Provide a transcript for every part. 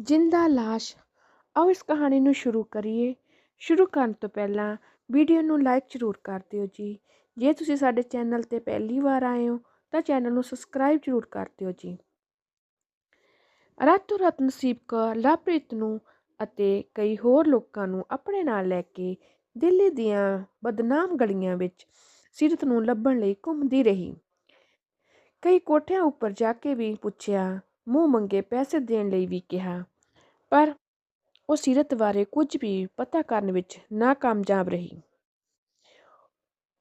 ਜਿੰਦਾ ਲਾਸ਼। ਆਓ ਇਸ ਕਹਾਣੀ ਨੂੰ ਸ਼ੁਰੂ ਕਰੀਏ। ਸ਼ੁਰੂ ਕਰਨ ਤੋਂ ਪਹਿਲਾਂ ਵੀਡੀਓ ਨੂੰ ਲਾਈਕ ਜ਼ਰੂਰ ਕਰ ਦਿਓ ਜੀ। ਜੇ ਤੁਸੀਂ ਸਾਡੇ ਚੈਨਲ ਤੇ ਪਹਿਲੀ ਵਾਰ ਆਏ ਹੋ, ਤਾਂ ਚੈਨਲ ਨੂੰ ਸਬਸਕ੍ਰਾਈਬ ਜ਼ਰੂਰ ਕਰ ਦਿਓ ਜੀ। ਰਾਤੋਂ ਰਾਤ ਨਸੀਬ ਕੌਰ ਲਵਪ੍ਰੀਤ ਨੂੰ ਅਤੇ ਕਈ ਹੋਰ ਲੋਕਾਂ ਨੂੰ ਆਪਣੇ ਨਾਲ ਲੈ ਕੇ ਦਿੱਲੀ ਦੀਆਂ ਬਦਨਾਮ ਗਲੀਆਂ ਵਿੱਚ ਸਿਰਤ ਨੂੰ ਲੱਭਣ ਲਈ ਘੁੰਮਦੀ ਰਹੀ। ਕਈ ਕੋਠਿਆਂ ਉੱਪਰ ਜਾ ਕੇ ਵੀ ਪੁੱਛਿਆ ਮੂੰਹ ਮੰਗੇ ਪੈਸੇ ਦੇਣ ਲਈ ਵੀ ਕਿਹਾ। ਪਰ ਉਹ ਸੀਰਤ ਬਾਰੇ ਕੁਝ ਵੀ ਪਤਾ ਕਰਨ ਵਿੱਚ ਨਾਕਾਮਯਾਬ ਰਹੀ।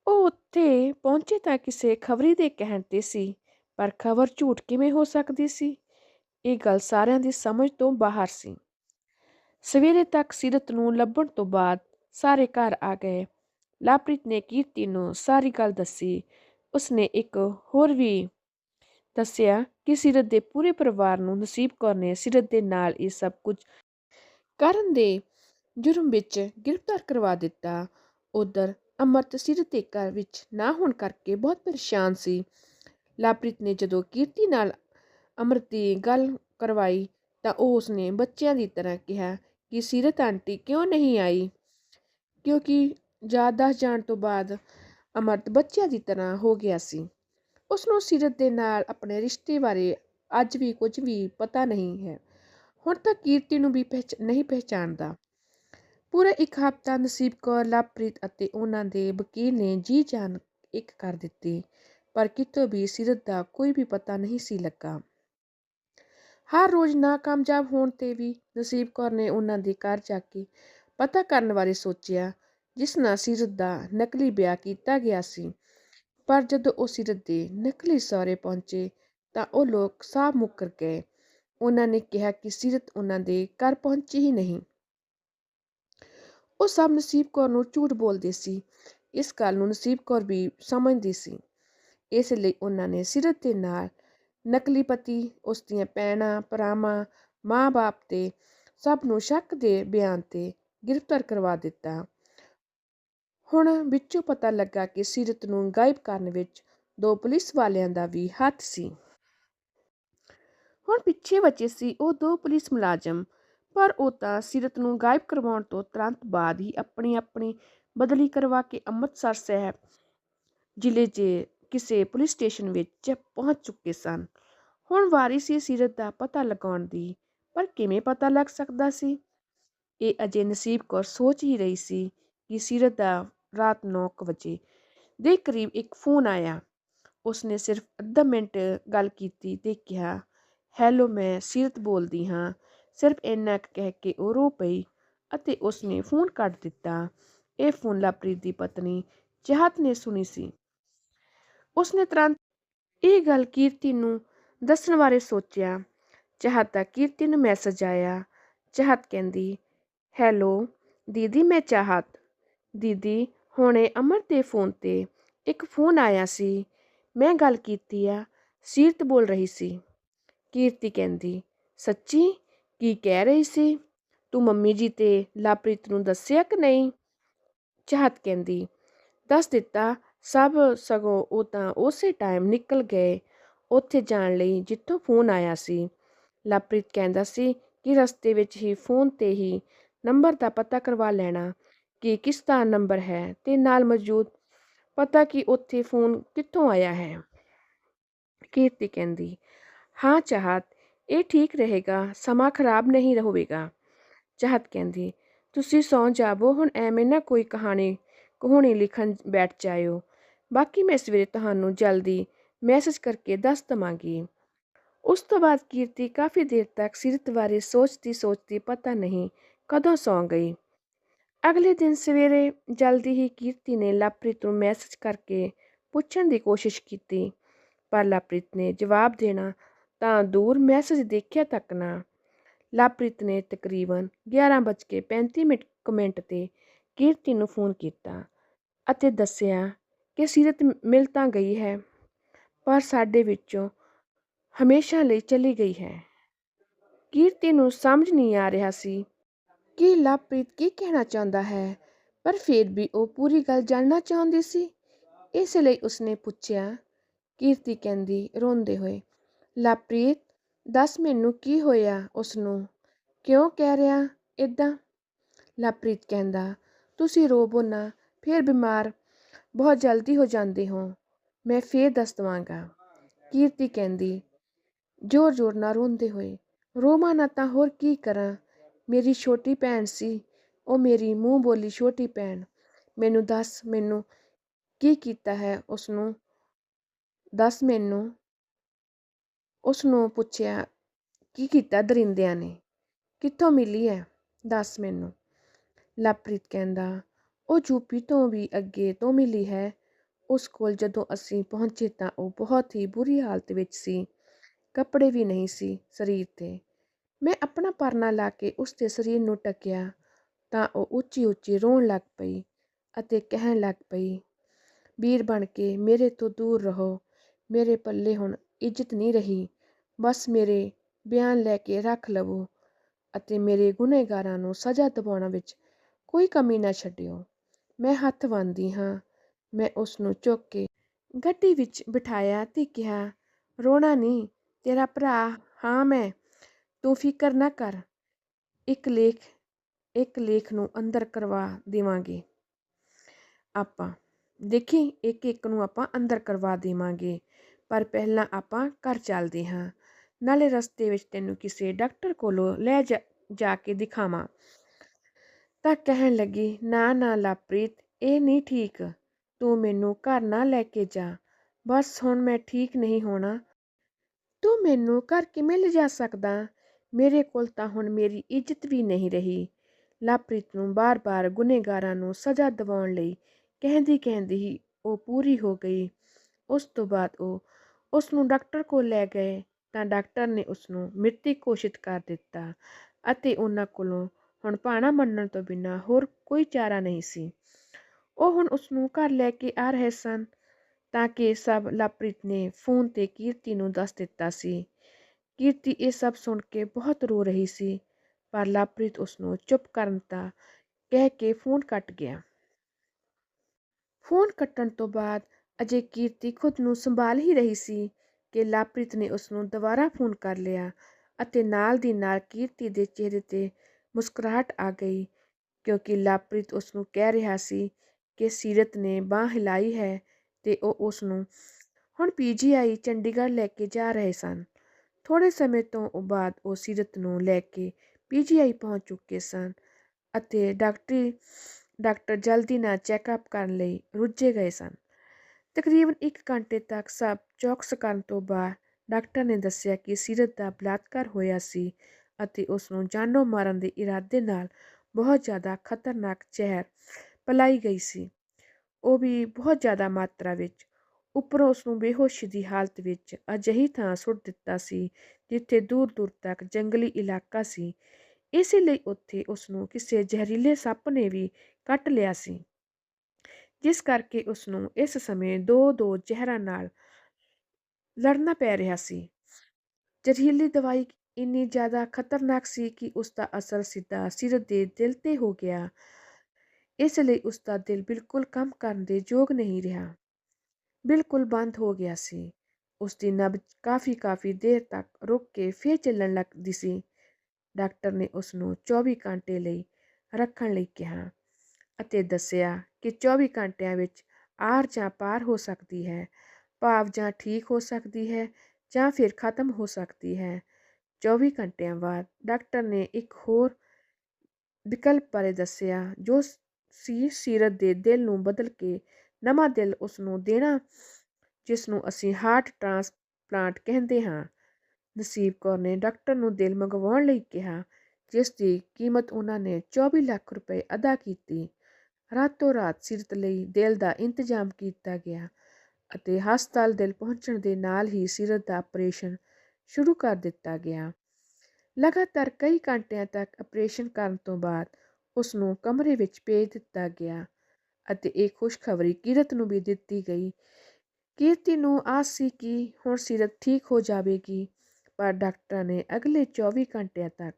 ਉਹ ਉੱਥੇ ਪਹੁੰਚੇ ਤਾਂ ਕਿਸੇ ਖਬਰੀ ਦੇ ਕਹਿਣ ਤੇ ਸੀ, ਪਰ ਖਬਰ ਝੂਠ ਕਿਵੇਂ ਹੋ ਸਕਦੀ ਸੀ? ਇਹ ਗੱਲ ਸਾਰਿਆਂ ਦੀ ਸਮਝ ਤੋਂ ਬਾਹਰ ਸੀ। ਸਵੇਰੇ ਤੱਕ ਸੀਰਤ ਨੂੰ ਲੱਭਣ ਤੋਂ ਬਾਅਦ ਸਾਰੇ ਘਰ ਆ ਗਏ। ਲਾਪ੍ਰੀਤ ਨੇ ਕੀਰਤੀ ਨੂੰ ਸਾਰੀ ਗੱਲ ਦੱਸੀ। ਉਸਨੇ ਇੱਕ ਹੋਰ ਵੀ ਦੱਸਿਆ ਕਿ ਸੀਰਤ ਦੇ ਪੂਰੇ ਪਰਿਵਾਰ ਨੂੰ ਨਸੀਬ ਕੌਰ ਨੇ ਸੀਰਤ ਦੇ ਨਾਲ ਇਹ ਸਭ ਕੁਝ ਕਰਨ ਦੇ ਜੁਰਮ ਵਿੱਚ ਗ੍ਰਿਫਤਾਰ ਕਰਵਾ ਦਿੱਤਾ। ਉਧਰ ਅਮਰਤ ਸੀਰਤ ਦੇ ਘਰ ਵਿੱਚ ਨਾ ਹੋਣ ਕਰਕੇ ਬਹੁਤ ਪਰੇਸ਼ਾਨ ਸੀ। ਲਾਪ੍ਰੀਤ ਨੇ ਜਦੋਂ ਕੀਰਤੀ ਨਾਲ ਅਮਰਤ ਦੀ ਗੱਲ ਕਰਵਾਈ ਤਾਂ ਉਹ ਉਸਨੇ ਬੱਚਿਆਂ ਦੀ ਤਰ੍ਹਾਂ ਕਿਹਾ ਕਿ ਸੀਰਤ ਆਂਟੀ ਕਿਉਂ ਨਹੀਂ ਆਈ? ਕਿਉਂਕਿ ਯਾਦਦਾਸ਼ਤ ਜਾਣ ਤੋਂ ਬਾਅਦ ਅਮਰਤ ਬੱਚਿਆਂ ਦੀ ਤਰ੍ਹਾਂ ਹੋ ਗਿਆ ਸੀ। ਉਸ ਨੂੰ ਸੀਰਤ ਦੇ ਨਾਲ ਆਪਣੇ ਰਿਸ਼ਤੇ ਬਾਰੇ ਅੱਜ ਵੀ ਕੁਝ ਵੀ ਪਤਾ ਨਹੀਂ ਹੈ। ਹੁਣ ਤੱਕ ਕੀਰਤੀ ਨੂੰ ਵੀ ਪਹਿਚ, ਨਹੀਂ ਪਹਿਚਾਣਦਾ। ਪੂਰਾ ਇੱਕ ਹਫ਼ਤਾ ਨਸੀਬ ਕੌਰ, ਲਵਪ੍ਰੀਤ ਅਤੇ ਉਹਨਾਂ ਦੇ ਵਕੀਲ ਨੇ ਜੀ ਜਾਨ ਇੱਕ ਕਰ ਦਿੱਤੀ, ਪਰ ਕਿਤੋਂ ਵੀ ਸੀਰਤ ਦਾ ਕੋਈ ਵੀ ਪਤਾ ਨਹੀਂ ਸੀ ਲੱਗਾ। ਹਰ ਰੋਜ਼ ਨਾਕਾਮਯਾਬ ਹੋਣ ਤੇ ਵੀ ਨਸੀਬ ਕੌਰ ਨੇ ਉਹਨਾਂ ਦੇ ਘਰ ਜਾ ਕੇ ਪਤਾ ਕਰਨ ਬਾਰੇ ਸੋਚਿਆ, ਜਿਸ ਨਾਲ ਸੀਰਤ ਦਾ ਨਕਲੀ ਵਿਆਹ ਕੀਤਾ ਗਿਆ ਸੀ। ਪਰ ਜਦੋਂ ਉਹ ਸੀਰਤ ਦੇ ਨਕਲੀ ਸਹੁਰੇ ਪਹੁੰਚੇ ਤਾਂ ਉਹ ਲੋਕ ਸਾਹ ਮੁੱਕਰ ਗਏ। ਉਹਨਾਂ ਨੇ ਕਿਹਾ ਕਿ ਸੀਰਤ ਉਹਨਾਂ ਦੇ ਘਰ ਪਹੁੰਚੀ ਹੀ ਨਹੀਂ। ਉਹ ਸਭ ਨਸੀਬ ਕੌਰ ਨੂੰ ਝੂਠ ਬੋਲਦੇ ਸੀ। ਇਸ ਗੱਲ ਨੂੰ ਨਸੀਬ ਕੌਰ ਵੀ ਸਮਝਦੀ ਸੀ। ਇਸ ਲਈ ਉਹਨਾਂ ਨੇ ਸੀਰਤ ਦੇ ਨਾਲ ਨਕਲੀ ਪਤੀ, ਉਸ ਦੀਆਂ ਭੈਣਾਂ, ਭਰਾਵਾਂ, ਮਾਂ-ਬਾਪ ਤੇ ਸਭ ਨੂੰ ਸ਼ੱਕ ਦੇ ਬਿਆਨ ਤੇ ਗ੍ਰਿਫਤਾਰ ਕਰਵਾ ਦਿੱਤਾ। ਹੁਣ ਵਿੱਚੋਂ ਪਤਾ ਲੱਗਾ ਕਿ ਸੀਰਤ ਨੂੰ ਗਾਇਬ ਕਰਨ ਵਿੱਚ ਦੋ ਪੁਲਿਸ ਵਾਲਿਆਂ ਦਾ ਵੀ ਹੱਥ ਸੀ। ਹੁਣ ਪਿੱਛੇ ਬਚੇ ਸੀ ਉਹ ਦੋ ਪੁਲਿਸ ਮੁਲਾਜ਼ਮ, ਪਰ ਉਹ ਤਾਂ ਸੀਰਤ ਨੂੰ ਗਾਇਬ ਕਰਵਾਉਣ ਤੋਂ ਤੁਰੰਤ ਬਾਅਦ ਹੀ ਆਪਣੀ ਆਪਣੀ ਬਦਲੀ ਕਰਵਾ ਕੇ ਅੰਮ੍ਰਿਤਸਰ ਸਾਹਿਬ ਜ਼ਿਲ੍ਹੇ 'ਚ ਕਿਸੇ ਪੁਲਿਸ ਸਟੇਸ਼ਨ ਵਿੱਚ ਪਹੁੰਚ ਚੁੱਕੇ ਸਨ। ਹੁਣ ਵਾਰੀ ਸੀ ਸੀਰਤ ਦਾ ਪਤਾ ਲਗਾਉਣ ਦੀ, ਪਰ ਕਿਵੇਂ ਪਤਾ ਲੱਗ ਸਕਦਾ ਸੀ? ਇਹ ਅਜੇ ਨਸੀਬ ਕੌਰ ਸੋਚ ਹੀ ਰਹੀ ਸੀ ਕਿ ਸੀਰਤ ਦਾ ਰਾਤ 9 ਵਜੇ ਦੇ ਕਰੀਬ ਇੱਕ ਫੋਨ ਆਇਆ। ਉਸਨੇ ਸਿਰਫ ਅੱਧਾ ਮਿੰਟ ਗੱਲ ਕੀਤੀ ਤੇ ਕਿਹਾ, ਹੈਲੋ, ਮੈਂ ਸੀਰਤ ਬੋਲਦੀ ਹਾਂ। ਸਿਰਫ ਇੰਨਾ ਕਹਿ ਕੇ ਉਹ ਰੋ ਪਈ ਅਤੇ ਉਸਨੇ ਫੋਨ ਕੱਟ ਦਿੱਤਾ। ਇਹ ਫੋਨ ਲਾਪ੍ਰੀਤ ਦੀ ਪਤਨੀ ਚਾਹਤ ਨੇ ਸੁਣੀ ਸੀ। ਉਸਨੇ ਤੁਰੰਤ ਇਹ ਗੱਲ ਕੀਰਤੀ ਨੂੰ ਦੱਸਣ ਬਾਰੇ ਸੋਚਿਆ। ਚਾਹਤ ਦਾ ਕੀਰਤੀ ਨੂੰ ਮੈਸੇਜ ਆਇਆ। ਚਾਹਤ ਕਹਿੰਦੀ, ਹੈਲੋ, ਦੀਦੀ, ਮੈਂ ਚਾਹਤ ਦੀਦੀ, ਹੁਣੇ ਅਮਰ ਦੇ ਫੋਨ ਤੇ ਇੱਕ ਫੋਨ ਆਇਆ ਸੀ। ਮੈਂ ਗੱਲ ਕੀਤੀ ਆ। ਸੀਰਤ ਬੋਲ ਰਹੀ ਸੀ। ਕੀਰਤੀ ਕਹਿੰਦੀ, ਸੱਚੀ? ਕੀ ਕਹਿ ਰਹੀ ਸੀ? ਤੂੰ ਮੰਮੀ ਜੀ ਤੇ ਲਾਪ੍ਰੀਤ ਨੂੰ ਦੱਸਿਆ ਕਿ ਨਹੀਂ? ਚਾਹਤ ਕਹਿੰਦੀ, ਦੱਸ ਦਿੱਤਾ। ਸਭ ਸਗੋਂ ਉਹ ਤਾਂ ਉਸੇ ਟਾਈਮ ਨਿਕਲ ਗਏ। ਉੱਥੇ ਜਾਣ ਲਈ ਜਿੱਥੋਂ ਫੋਨ ਆਇਆ ਸੀ। ਲਾਪ੍ਰੀਤ ਕਹਿੰਦਾ ਸੀ ਕਿ ਰਸਤੇ ਵਿੱਚ ਹੀ ਫੋਨ ਤੇ ਹੀ ਨੰਬਰ ਦਾ ਪਤਾ ਕਰਵਾ ਲੈਣਾ। ਕਿ ਕਿਸ ਦਾ ਨੰਬਰ ਹੈ ਤੇ ਨਾਲ ਮੌਜੂਦ ਪਤਾ ਕਿ ਉੱਥੇ ਫੋਨ ਕਿੱਥੋਂ ਆਇਆ ਹੈ। ਕੀਰਤੀ ਕਹਿੰਦੀ, ਹਾਂ ਚਾਹਤ, ਇਹ ਠੀਕ ਰਹੇਗਾ, ਸਮਾਂ ਖਰਾਬ ਨਹੀਂ ਰਹੇਗਾ। ਚਾਹਤ ਕਹਿੰਦੀ, ਤੁਸੀਂ ਸੌਂ ਜਾਵੋ, ਹੁਣ ਐਵੇਂ ਨਾ ਕੋਈ ਕਹਾਣੀ ਕਹਾਣੀ ਲਿਖਣ ਬੈਠ ਜਾਇਓ। ਬਾਕੀ ਮੈਂ ਸਵੇਰੇ ਤੁਹਾਨੂੰ ਜਲਦੀ ਮੈਸੇਜ ਕਰਕੇ ਦੱਸ ਦਵਾਂਗੀ। ਉਸ ਤੋਂ ਬਾਅਦ ਕੀਰਤੀ ਕਾਫੀ ਦੇਰ ਤੱਕ ਸਿਰਤ ਬਾਰੇ ਸੋਚਦੀ ਸੋਚਦੀ ਪਤਾ ਨਹੀਂ ਕਦੋਂ ਸੌਂ ਗਈ। ਅਗਲੇ ਦਿਨ ਸਵੇਰੇ ਜਲਦੀ ਹੀ ਕੀਰਤੀ ਨੇ ਲਾਪ੍ਰੀਤ ਨੂੰ ਮੈਸੇਜ ਕਰਕੇ ਪੁੱਛਣ ਦੀ ਕੋਸ਼ਿਸ਼ ਕੀਤੀ, ਪਰ ਲਵਪ੍ਰੀਤ ਨੇ ਜਵਾਬ ਦੇਣਾ ਤਾਂ ਦੂਰ ਮੈਸੇਜ ਦੇਖਿਆ ਤੱਕ ਨਾ। ਲਵਪ੍ਰੀਤ ਨੇ ਤਕਰੀਬਨ 11:35 ਮਿੰਟ ਕਮੈਂਟ ਤੇ ਕੀਰਤੀ ਨੂੰ ਫੋਨ ਕੀਤਾ ਅਤੇ ਦੱਸਿਆ ਕਿ ਸੀਰਤ ਮਿਲ ਤਾਂ ਗਈ ਹੈ, ਪਰ ਸਾਡੇ ਵਿੱਚੋਂ ਹਮੇਸ਼ਾ ਲਈ ਚਲੀ ਗਈ ਹੈ। ਕੀਰਤੀ ਨੂੰ ਸਮਝ ਨਹੀਂ ਆ ਰਿਹਾ ਸੀ ਕਿ ਲਵਪ੍ਰੀਤ ਕੀ ਕਹਿਣਾ ਚਾਹੁੰਦਾ ਹੈ? ਪਰ ਫਿਰ ਵੀ ਉਹ ਪੂਰੀ ਗੱਲ ਜਾਣਨਾ ਚਾਹੁੰਦੀ ਸੀ। ਇਸ ਲਈ ਉਸਨੇ ਪੁੱਛਿਆ, ਕੀਰਤੀ ਕਹਿੰਦੀ, ਰੋਂਦੇ ਹੋਏ, ਲਵਪ੍ਰੀਤ, ਦੱਸ ਮੈਨੂੰ ਕੀ ਹੋਇਆ ਉਸ ਨੂੰ ਕਿਉਂ ਕਹਿ ਰਿਹਾ ਏਦਾਂ? ਲਵਪ੍ਰੀਤ ਕਹਿੰਦਾ, ਤੁਸੀਂ ਰੋਵੋ ਨਾ ਫਿਰ ਬਿਮਾਰ, ਬਹੁਤ ਜਲਦੀ ਹੋ ਜਾਂਦੇ ਹੋ। ਮੈਂ ਫੇਰ ਦੱਸ ਦਵਾਂਗਾ। ਕੀਰਤੀ ਕਹਿੰਦੀ ਜ਼ੋਰ ਜ਼ੋਰ ਨਾਲ ਰੋਂਦੇ ਹੋਏ, ਰੋਵਾਂ ਨਾ ਤਾਂ ਹੋਰ ਕੀ ਕਰਾਂ? ਮੇਰੀ ਛੋਟੀ ਭੈਣ ਸੀ, ਉਹ ਮੇਰੀ ਮੂੰਹ ਬੋਲੀ ਛੋਟੀ ਭੈਣ। ਮੈਨੂੰ ਦੱਸ ਮੈਨੂੰ ਕੀ ਕੀਤਾ ਹੈ ਉਸਨੂੰ? ਦੱਸ ਮੈਨੂੰ ਉਸਨੂੰ ਪੁੱਛਿਆ, ਕੀ ਕੀਤਾ ਦਰਿੰਦਿਆਂ ਨੇ? ਕਿੱਥੋਂ ਮਿਲੀ ਹੈ ਦੱਸ ਮੈਨੂੰ। ਲਵਪ੍ਰੀਤ ਕਹਿੰਦਾ, ਉਹ ਯੂਪੀ ਤੋਂ ਵੀ ਅੱਗੇ ਤੋਂ ਮਿਲੀ ਹੈ। ਉਸ ਕੋਲ ਜਦੋਂ ਅਸੀਂ ਪਹੁੰਚੇ ਤਾਂ ਉਹ ਬਹੁਤ ਹੀ ਬੁਰੀ ਹਾਲਤ ਵਿੱਚ ਸੀ। ਕੱਪੜੇ ਵੀ ਨਹੀਂ ਸੀ ਸਰੀਰ ਤੇ। ਮੈਂ ਆਪਣਾ ਪਰਨਾ ਲਾ ਕੇ ਉਸ ਦੇ ਸਰੀਰ ਨੂੰ ਟਕਿਆ ਤਾਂ ਉਹ ਉੱਚੀ ਉੱਚੀ ਰੋਣ ਲੱਗ ਪਈ ਅਤੇ ਕਹਿਣ ਲੱਗ ਪਈ, ਵੀਰ ਬਣ ਕੇ ਮੇਰੇ ਤੋਂ ਦੂਰ ਰਹੋ, ਮੇਰੇ ਪੱਲੇ ਹੁਣ ਇੱਜ਼ਤ ਨਹੀਂ ਰਹੀ, ਬਸ ਮੇਰੇ ਬਿਆਨ ਲੈ ਕੇ ਰੱਖ ਲਵੋ ਅਤੇ ਮੇਰੇ ਗੁਨੇਗਾਰਾਂ ਨੂੰ ਸਜ਼ਾ ਦਿਵਾਉਣ ਵਿੱਚ ਕੋਈ ਕਮੀ ਨਾ ਛੱਡਿਓ। ਮੈਂ ਹੱਥ ਬੰਨ੍ਹਦੀ ਹਾਂ। ਮੈਂ ਉਸ ਨੂੰ ਚੁੱਕ ਕੇ ਗੱਡੀ ਵਿੱਚ ਬਿਠਾਇਆ ਤੇ ਕਿਹਾ, ਰੋਣਾ ਨਹੀਂ, ਤੇਰਾ ਭਰਾ, ਹਾਂ ਮੈਂ। ਤੂੰ ਫਿਕਰ ਨਾ ਕਰ, ਇੱਕ ਲੇਖ ਇੱਕ ਲੇਖ ਨੂੰ ਅੰਦਰ ਕਰਵਾ ਦੇਵਾਂਗੇ ਆਪਾਂ। ਦੇਖੀ, ਇੱਕ ਇੱਕ ਨੂੰ ਆਪਾਂ ਅੰਦਰ ਕਰਵਾ ਦੇਵਾਂਗੇ, ਪਰ ਪਹਿਲਾਂ ਆਪਾਂ ਘਰ ਚੱਲਦੇ ਹਾਂ। ਨਾਲੇ ਰਸਤੇ ਵਿੱਚ ਤੈਨੂੰ ਕਿਸੇ ਡਾਕਟਰ ਕੋਲੋਂ ਲੈ ਜਾ ਕੇ ਦਿਖਾਵਾਂ। ਤਾਂ ਕਹਿਣ ਲੱਗੀ, ਨਾ ਨਾ ਲਾਪ੍ਰੀਤ, ਇਹ ਨਹੀਂ ਠੀਕ। ਤੂੰ ਮੈਨੂੰ ਘਰ ਨਾ ਲੈ ਕੇ ਜਾ। ਬਸ ਹੁਣ ਮੈਂ ਠੀਕ ਨਹੀਂ ਹੋਣਾ। ਤੂੰ ਮੈਨੂੰ ਘਰ ਕਿਵੇਂ ਲਿਜਾ ਸਕਦਾ? ਮੇਰੇ ਕੋਲ ਤਾਂ ਹੁਣ ਮੇਰੀ ਇੱਜ਼ਤ ਵੀ ਨਹੀਂ ਰਹੀ। ਲਾਪ੍ਰੀਤ ਨੂੰ ਬਾਰ-ਬਾਰ ਗੁਨੇਗਾਰਾਂ ਨੂੰ ਸਜ਼ਾ ਦਿਵਾਉਣ ਲਈ ਕਹਿੰਦੀ ਕਹਿੰਦੀ ਹੀ ਉਹ ਪੂਰੀ ਹੋ ਗਈ। ਉਸ ਤੋਂ ਬਾਅਦ ਉਹ ਉਸ ਨੂੰ ਡਾਕਟਰ ਕੋਲ ਲੈ ਗਏ ਤਾਂ ਡਾਕਟਰ ਨੇ ਉਸ ਨੂੰ ਮ੍ਰਿਤਕ ਘੋਸ਼ਿਤ ਕਰ ਦਿੱਤਾ ਅਤੇ ਉਹਨਾਂ ਕੋਲੋਂ ਹੁਣ ਭਾਣਾ ਮੰਨਣ ਤੋਂ ਬਿਨਾਂ ਹੋਰ ਕੋਈ ਚਾਰਾ ਨਹੀਂ ਸੀ। ਉਹ ਹੁਣ ਉਸ ਨੂੰ ਘਰ ਲੈ ਕੇ ਆ ਰਹੇ ਸਨ ਤਾਂ ਕਿ ਸਭ ਲਵਪ੍ਰੀਤ ਨੇ ਫੋਨ ਤੇ ਕੀਰਤੀ ਨੂੰ ਦੱਸ ਦਿੱਤਾ ਸੀ। ਕੀਰਤੀ ਇਹ ਸਭ ਸੁਣ ਕੇ ਬਹੁਤ ਰੋ ਰਹੀ ਸੀ, ਪਰ ਲਵਪ੍ਰੀਤ ਉਸ ਨੂੰ ਚੁੱਪ ਕਰਨ ਦਾ ਕਹਿ ਕੇ ਫੋਨ ਕੱਟ ਗਿਆ। ਫੋਨ ਕੱਟਣ ਤੋਂ ਬਾਅਦ ਅਜੇ ਕੀਰਤੀ ਖੁਦ ਨੂੰ ਸੰਭਾਲ ਹੀ ਰਹੀ ਸੀ ਕਿ ਲਵਪ੍ਰੀਤ ਨੇ ਉਸ ਨੂੰ ਦੁਬਾਰਾ ਫੋਨ ਕਰ ਲਿਆ ਅਤੇ ਨਾਲ ਦੀ ਨਾਲ ਕੀਰਤੀ ਦੇ ਚਿਹਰੇ ਤੇ ਮੁਸਕਰਾਹਟ ਆ ਗਈ, ਕਿਉਂਕਿ ਲਵਪ੍ਰੀਤ ਉਸ ਨੂੰ ਕਹਿ ਰਿਹਾ ਸੀ ਕਿ ਸੀਰਤ ਨੇ ਬਾਹ ਹਿਲਾਈ ਹੈ ਤੇ ਉਹ ਉਸ ਨੂੰ ਹੁਣ ਪੀਜੀਆਈ ਚੰਡੀਗੜ੍ਹ ਲੈ ਕੇ ਜਾ ਰਹੇ ਸਨ। ਥੋੜੇ ਸਮੇਂ ਤੋਂ ਬਾਅਦ ਉਹ ਸੀਰਤ ਨੂੰ ਲੈ ਕੇ ਪੀਜੀਆਈ ਪਹੁੰਚ ਚੁੱਕੇ ਸਨ ਅਤੇ ਡਾਕਟਰੀ, ਡਾਕਟਰ ਜਲਦੀ ਨਾਲ ਚੈੱਕਅਪ ਕਰਨ ਲਈ ਰੁੱਝੇ ਗਏ ਸਨ। ਤਕਰੀਬਨ 1 ਘੰਟੇ ਤੱਕ ਸਭ ਚੌਕਸ ਕਰਨ ਤੋਂ ਬਾਅਦ ਡਾਕਟਰ ਨੇ ਦੱਸਿਆ ਕਿ ਸੀਰਤ ਦਾ ਬਲਾਤਕਾਰ ਹੋਇਆ ਸੀ ਅਤੇ ਉਸ ਨੂੰ ਜਾਨੋਂ ਮਾਰਨ ਦੇ ਇਰਾਦੇ ਨਾਲ ਬਹੁਤ ਜ਼ਿਆਦਾ ਖਤਰਨਾਕ ਜ਼ਹਿਰ ਪਲਾਈ ਗਈ ਸੀ। ਉਹ ਵੀ ਬਹੁਤ ਜ਼ਿਆਦਾ ਮਾਤਰਾ ਵਿੱਚ ਉੱਪਰੋਂ ਉਸ ਨੂੰ ਬੇਹੋਸ਼ੀ ਦੀ ਹਾਲਤ ਵਿੱਚ ਅਜਿਹੀ ਥਾਂ ਸੁੱਟ ਦਿੱਤਾ ਸੀ, ਜਿੱਥੇ ਦੂਰ ਦੂਰ ਤੱਕ ਜੰਗਲੀ ਇਲਾਕਾ ਸੀ। ਇਸੇ ਲਈ ਉੱਥੇ ਉਸ ਨੂੰ ਕਿਸੇ ਜ਼ਹਿਰੀਲੇ ਸੱਪ ਨੇ ਵੀ ਕੱਟ ਲਿਆ ਸੀ। ਜਿਸ ਕਰਕੇ ਉਸ ਨੂੰ ਇਸ ਸਮੇਂ ਦੋ ਦੋ ਜ਼ਹਿਰਾਂ ਨਾਲ ਲੜਨਾ ਪੈ ਰਿਹਾ ਸੀ। ਜ਼ਹਿਰੀਲੀ ਦਵਾਈ ਇੰਨੀ ਜ਼ਿਆਦਾ ਖਤਰਨਾਕ ਸੀ ਕਿ ਉਸ ਦਾ ਅਸਰ ਸਿੱਧਾ ਸਿਰ ਦੇ ਦਿਲ ਤੇ ਹੋ ਗਿਆ। ਇਸ ਲਈ ਉਸ ਦਾ ਦਿਲ ਬਿਲਕੁਲ ਕੰਮ ਕਰਨ ਦੇ ਯੋਗ ਨਹੀਂ ਰਿਹਾ। ਬਿਲਕੁਲ ਬੰਦ ਹੋ ਗਿਆ ਸੀ ਉਸ ਦੀ ਨਬਜ਼ ਕਾਫੀ ਕਾਫੀ ਦੇਰ ਤੱਕ ਰੁਕ ਕੇ ਫੇਰ ਚੱਲਣ ਲੱਗਦੀ ਸੀ ਡਾਕਟਰ ਨੇ ਉਸ ਨੂੰ 24 ਘੰਟੇ ਲਈ ਰੱਖਣ ਲਈ ਕਿਹਾ ਅਤੇ ਦੱਸਿਆ ਕਿ 24 ਘੰਟਿਆਂ ਵਿੱਚ ਆਰ ਜਾਂ ਪਾਰ ਹੋ ਸਕਦੀ ਹੈ ਭਾਵ ਜਾਂ ਠੀਕ ਹੋ ਸਕਦੀ ਹੈ ਜਾਂ ਫਿਰ ਖਤਮ ਹੋ ਸਕਦੀ ਹੈ 24 ਘੰਟਿਆਂ ਬਾਅਦ ਡਾਕਟਰ ਨੇ ਇੱਕ ਹੋਰ ਵਿਕਲਪ ਬਾਰੇ ਦੱਸਿਆ ਜੋ ਸੀ ਸੀਰਤ ਦੇ ਦਿਲ ਨੂੰ ਬਦਲ ਕੇ ਨਵਾਂ ਦਿਲ ਉਸ ਨੂੰ ਦੇਣਾ ਜਿਸ ਨੂੰ ਅਸੀਂ ਹਾਰਟ ਟ੍ਰਾਂਸਪਲਾਂਟ ਕਹਿੰਦੇ ਹਾਂ। ਨਸੀਬ ਕੌਰ ਨੇ ਡਾਕਟਰ ਨੂੰ ਦਿਲ ਮੰਗਵਾਉਣ ਲਈ ਕਿਹਾ, ਜਿਸ ਦੀ ਕੀਮਤ ਉਹਨਾਂ ਨੇ 24 ਲੱਖ ਰੁਪਏ ਅਦਾ ਕੀਤੀ। ਰਾਤੋਂ ਰਾਤ ਸਿਰਤ ਲਈ ਦਿਲ ਦਾ ਇੰਤਜ਼ਾਮ ਕੀਤਾ ਗਿਆ ਅਤੇ ਹਸਪਤਾਲ ਦਿਲ ਪਹੁੰਚਣ ਦੇ ਨਾਲ ਹੀ ਸਿਰਤ ਦਾ ਆਪਰੇਸ਼ਨ ਸ਼ੁਰੂ ਕਰ ਦਿੱਤਾ ਗਿਆ। ਲਗਾਤਾਰ ਕਈ ਘੰਟਿਆਂ ਤੱਕ ਆਪਰੇਸ਼ਨ ਕਰਨ ਤੋਂ ਬਾਅਦ ਉਸ ਨੂੰ ਕਮਰੇ ਵਿੱਚ ਭੇਜ ਦਿੱਤਾ ਗਿਆ। ਅਤੇ ਇਹ ਖੁਸ਼ਖਬਰੀ ਕੀਰਤ ਨੂੰ ਵੀ ਦਿੱਤੀ ਗਈ। ਕੀਰਤੀ ਨੂੰ ਆਸ ਸੀ ਕਿ ਹੁਣ ਸੀਰਤ ਠੀਕ ਹੋ ਜਾਵੇਗੀ, ਪਰ ਡਾਕਟਰਾਂ ਨੇ ਅਗਲੇ 24 ਘੰਟਿਆਂ ਤੱਕ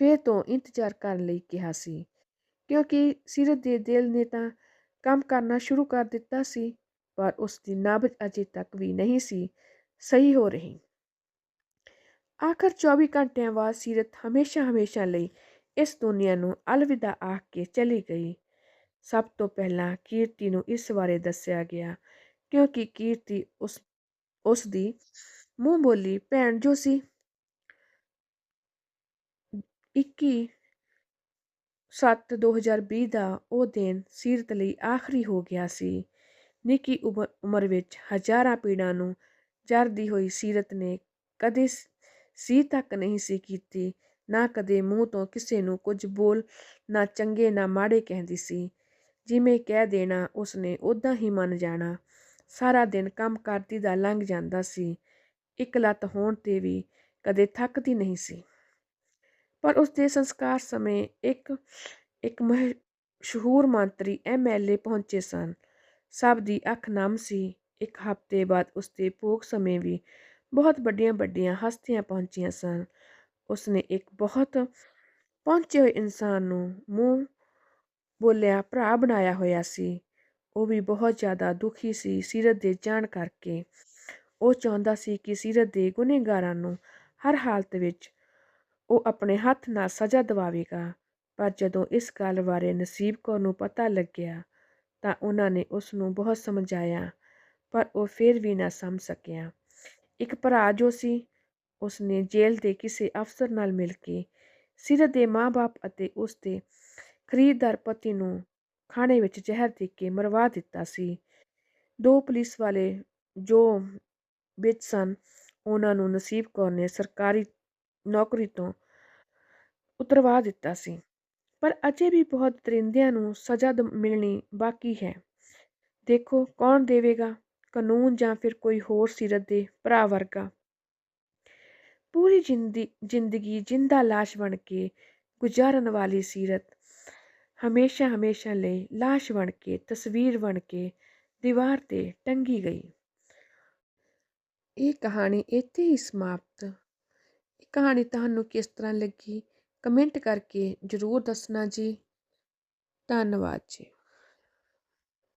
ਫੇਰ ਤੋਂ ਇੰਤਜ਼ਾਰ ਕਰਨ ਲਈ ਕਿਹਾ ਸੀ। ਕਿਉਂਕਿ ਸੀਰਤ ਦੇ ਦਿਲ ਨੇ ਤਾਂ ਕੰਮ ਕਰਨਾ ਸ਼ੁਰੂ ਕਰ ਦਿੱਤਾ ਸੀ, ਪਰ ਉਸ ਦੀ ਨਬਜ਼ ਅਜੇ ਤੱਕ ਵੀ ਨਹੀਂ ਸੀ, ਸਹੀ ਹੋ ਰਹੀ। ਆਖਰ 24 ਘੰਟਿਆਂ ਬਾਅਦ ਸੀਰਤ ਹਮੇਸ਼ਾ ਹਮੇਸ਼ਾ ਲਈ ਇਸ ਦੁਨੀਆ ਨੂੰ ਅਲਵਿਦਾ ਆਖ ਕੇ ਚਲੀ ਗਈ। ਸਭ ਤੋਂ ਪਹਿਲਾਂ ਕੀਰਤੀ ਨੂੰ ਇਸ ਬਾਰੇ ਦੱਸਿਆ ਗਿਆ, ਕਿਉਂਕਿ ਕੀਰਤੀ ਉਸ ਉਸ ਦੀ ਮੂੰਹ ਬੋਲੀ ਭੈਣ ਜੋ ਸੀ। 21 ਸੱਤ 2020 ਦਾ ਉਹ ਦਿਨ ਸੀਰਤ ਲਈ ਆਖਰੀ ਹੋ ਗਿਆ ਸੀ। ਨਿੱਕੀ ਉਮਰ ਉਮਰ ਵਿੱਚ ਹਜ਼ਾਰਾਂ ਪੀੜਾਂ ਨੂੰ ਜਰਦੀ ਹੋਈ ਸੀਰਤ ਨੇ ਕਦੇ ਸੀ ਤੱਕ ਨਹੀਂ ਸੀ ਕੀਤੀ, ਨਾ ਕਦੇ ਮੂੰਹ ਤੋਂ ਕਿਸੇ ਨੂੰ ਕੁਝ ਬੋਲ, ਨਾ ਚੰਗੇ, ਨਾ ਮਾੜੇ ਕਹਿੰਦੀ ਸੀ। ਜਿਵੇਂ ਕਹਿ ਦੇਣਾ ਉਸਨੇ ਉੱਦਾਂ ਹੀ ਮੰਨ ਜਾਣਾ। ਸਾਰਾ ਦਿਨ ਕੰਮ ਕਰਦੀ ਦਾ ਲੰਘ ਜਾਂਦਾ ਸੀ। ਇੱਕ ਲੱਤ ਹੋਣ ਤੇ ਵੀ ਕਦੇ ਥੱਕਦੀ ਨਹੀਂ ਸੀ। ਪਰ ਉਸਦੇ ਸੰਸਕਾਰ ਸਮੇਂ ਇੱਕ ਇੱਕ ਮਸ਼ਹੂਰ ਮੰਤਰੀ ਐਮਐਲਏ ਪਹੁੰਚੇ ਸਨ। ਸਭ ਦੀ ਅੱਖ ਨਮ ਸੀ। ਇੱਕ ਹਫ਼ਤੇ ਬਾਅਦ ਉਸਦੇ ਭੋਗ ਸਮੇਂ ਵੀ ਬਹੁਤ ਵੱਡੀਆਂ ਵੱਡੀਆਂ ਹਸਤੀਆਂ ਪਹੁੰਚੀਆਂ ਸਨ। ਉਸਨੇ ਇੱਕ ਬਹੁਤ ਪਹੁੰਚੇ ਹੋਏ ਇਨਸਾਨ ਨੂੰ ਮੂੰਹ ਬੋਲਿਆ, ਭਰਾ ਬਣਾਇਆ ਹੋਇਆ ਸੀ। ਉਹ ਵੀ ਬਹੁਤ ਜ਼ਿਆਦਾ ਦੁਖੀ ਸੀ ਸੀਰਤ ਦੇ ਜਾਣ ਕਰਕੇ। ਉਹ ਚਾਹੁੰਦਾ ਸੀ ਕਿ ਸੀਰਤ ਦੇ ਗੁਨੇਗਾਰਾਂ ਨੂੰ ਹਰ ਹਾਲਤ ਵਿੱਚ ਉਹ ਆਪਣੇ ਹੱਥ ਨਾਲ ਸਜ਼ਾ ਦਿਵਾਵੇਗਾ। ਪਰ ਜਦੋਂ ਇਸ ਗੱਲ ਬਾਰੇ ਨਸੀਬ ਕੌਰ ਨੂੰ ਪਤਾ ਲੱਗਿਆ, ਤਾਂ ਉਹਨਾਂ ਨੇ ਉਸ ਨੂੰ ਬਹੁਤ ਸਮਝਾਇਆ, ਪਰ ਉਹ ਫਿਰ ਵੀ ਨਾ ਸਮਝ ਸਕਿਆ। ਇੱਕ ਭਰਾ ਜੋ ਸੀ, ਉਸਨੇ ਜੇਲ੍ਹ ਦੇ ਕਿਸੇ ਅਫਸਰ ਨਾਲ ਮਿਲ ਕੇ ਸੀਰਤ ਦੇ ਮਾਂ-ਬਾਪ ਅਤੇ ਉਸ ਦੇ ਖਰੀਦਦਾਰ ਪਤੀ ਨੂੰ ਖਾਣੇ ਵਿੱਚ ਜ਼ਹਿਰ ਦੇ ਕੇ ਮਰਵਾ ਦਿੱਤਾ ਸੀ। ਦੋ ਪੁਲਿਸ ਵਾਲੇ ਜੋ ਵਿੱਚ ਸਨ, ਉਹਨਾਂ ਨੂੰ ਨਸੀਬ ਕੌਰ ਨੇ ਸਰਕਾਰੀ ਨੌਕਰੀ ਤੋਂ ਉਤਰਵਾ ਦਿੱਤਾ ਸੀ। ਪਰ ਅਜੇ ਵੀ ਬਹੁਤ ਦਰਿੰਦਿਆਂ ਨੂੰ ਸਜ਼ਾ ਦ- ਮਿਲਣੀ ਬਾਕੀ ਹੈ। ਦੇਖੋ ਕੌਣ ਦੇਵੇਗਾ, ਕਾਨੂੰਨ ਜਾਂ ਫਿਰ ਕੋਈ ਹੋਰ ਸੀਰਤ ਦੇ ਭਰਾ ਵਰਗਾ। ਪੂਰੀ ਜਿੰਦੀ, ਜ਼ਿੰਦਗੀ ਜਿੰਦਾ ਲਾਸ਼ ਬਣ ਕੇ ਗੁਜ਼ਾਰਨ ਵਾਲੀ ਸੀਰਤ ਹਮੇਸ਼ਾ ਹਮੇਸ਼ਾ ਲਈ ਲਾਸ਼ ਬਣ ਕੇ, ਤਸਵੀਰ ਬਣ ਕੇ ਦੀਵਾਰ ਤੇ ਟੰਗੀ ਗਈ। ਇਹ ਕਹਾਣੀ ਇੱਥੇ ਹੀ ਸਮਾਪਤ। ਇਹ ਕਹਾਣੀ ਤੁਹਾਨੂੰ ਕਿਸ ਤਰ੍ਹਾਂ ਲੱਗੀ? ਕਮੈਂਟ ਕਰਕੇ ਜ਼ਰੂਰ ਦੱਸਣਾ ਜੀ। ਧੰਨਵਾਦ ਜੀ।